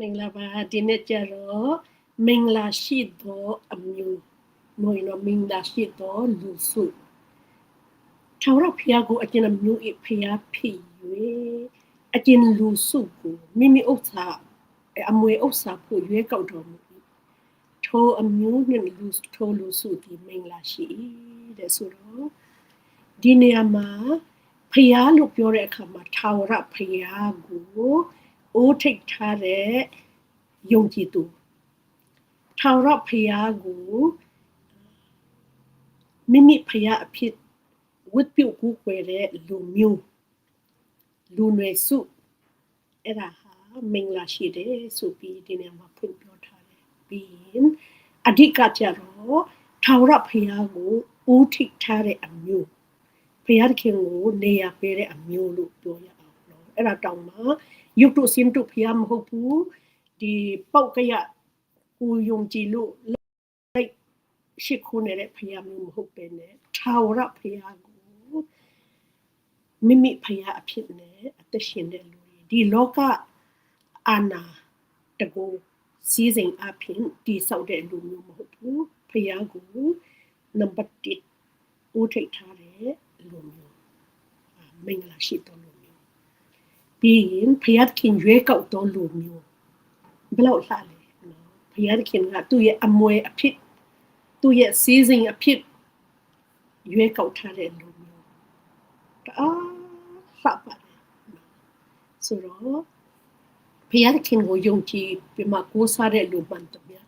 မင်္ဂလာပါဒီနေ့ကျတော့မင်္ဂလာရှိသောအမျိုးမွေတော့မင်္ဂလာရှိသောလူစုထာဝရဘုရားကိုအကျဉ်းအမျိုးအဖျားဖြစ်၍အကျဉ်းလူစုကိုမိမိဥစ္စာအမွေဥစ္စာဖို့ရွေးကောက်တော်မူ၏ထိုအမျိုးနှင့်လူထိုလူစုဒီမင်္ဂလာရှိတဲ့ဆိုတော့ဒီနေရာမှာဖျားလို့ပြောတဲ့အခါမှာထာဝရဖျားကို အိုးထိတ်ထားတဲ့ယုံကြည်သူထာဝရဘုရားကိုမိမိဘုရားအဖြစ်ဝတ်ပြုကူးကွယ်တဲ့လူမျိုးလူနွယ်စုအဲ့ဒါဟာမင်္ဂလာရှိတယ်ဆိုပြီးဒီနေရာမှာဖွင့်ပြောထားတယ်ပြီးရင်အဓိကကြတော့ထာဝရဘုရားကိုဦးထိထားတဲ့အမျိုးဘုရားခင်ကိုနေရာပေးတဲ့အမျိုးလို့ပြောရအောင်နော်အဲ့ဒါတောင်မှ ယုတ်တုစင်တုဖျားမဟုတ်ဘူးဒီပောက်ကရကိုယုံကြည်လို့လိုက်ရှိခိုးနေတဲ့ဖျားမျိုးမဟုတ်ပဲねထာဝရဖျားကိုမိမိဖျားအဖြစ်နဲ့အသက်ရှင်တဲ့လူတွေဒီလောကအာနာတကူစီးစိမ်အဖြစ်တည်ဆောက်တဲ့လူမျိုးမဟုတ်ဘူးဖျားကိုနံပါတ်1ဦးထိတ်ထားတဲ့လူမျိုးအာမင်္ဂလာရှိတော်လူမျိုး ပြီးရင်ဖျားခင်ရွေးကောက်တော်လူမျိုးဘယ်လောက်လှလဲနော်ဖျားခင်ကသူ့ရဲ့အမွေအဖြစ်သူ့ရဲ့စီးစိမ်အဖြစ်ရွေးကောက်ထားတဲ့လူမျိုးတအားလှပါတယ်နော်ဆိုတော့ဖျားခင်ကိုယုံကြည်ပြီးမှကိုးစားတဲ့လူမှန်တည်း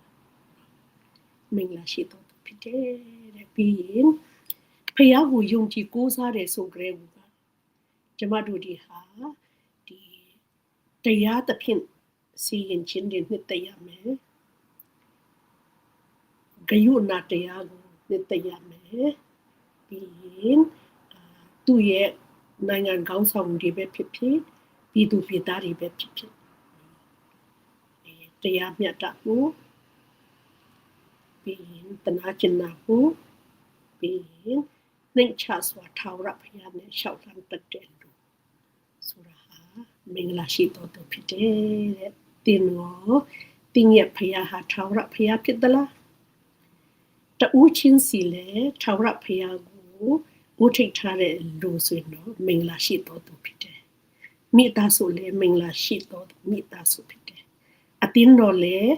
မင်္ဂလာရှိတော်သူဖြစ်တယ်တဲ့ပြီးရင်ဖျားကိုယုံကြည်ကိုးစားတယ်ဆိုကြတဲ့ကကျမတို့ဒီဟာဒီ တရားသဖြင့်စီရင်ခြင်းတွေနှစ်သက်ရမယ်ဂယုဏတရားကိုနှစ်သက်ရမယ်ပြီးရင်အာသူ့ရဲ့နိုင်ငံကောင်းဆောင်တွေပဲဖြစ်ဖြစ်ပြည်သူပြည်သားတွေပဲဖြစ်ဖြစ်အဲတရားမျှတမှုပြီးရင်တနာကျင်နာမှုပြီးရင်နှိမ့်ချစွာထာဝရဘုရားနဲ့ရှောက်လန်းတတ်တဲ့လူဆိုတာဟာ မင်္ဂလာရှိတော်သူဖြစ်တယ်တဲ့တင်ရောတင်းရဲ့ဘုရားဟာထာဝရဘုရားဖြစ်သလားတူးချင်းစီလေထာဝရဘုရားကိုဦးထိတ်ထားတဲ့လူဆိုရင်တော့မင်္ဂလာရှိတော်သူဖြစ်တယ်မိသားစုလည်းမင်္ဂလာရှိတော်မိသားစုဖြစ်တယ်အတင်းတော်လည်း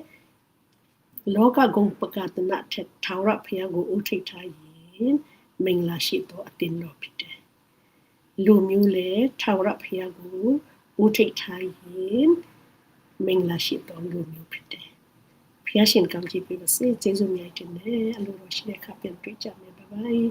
လောကဂုံပကတနာထက်ထာဝရဘုရားကိုဦးထိတ်ထားရင်မင်္ဂလာရှိသောအတင်းတော်ဖြစ်တယ် လူမျိုးလည်းထာဝရဘုရားကိုဦးထိတ်ထားရင်မင်္ဂလာရှိသောလူမျိုးဖြစ်တယ်ဖျားရှင်ကောင်းကြီးပေးပါစေကျေးဇူးများတင်တယ်အလိုတော်ရှိတဲ့အခါပြန်တွေ့ကြမယ်ဘိုင်ဘိုင်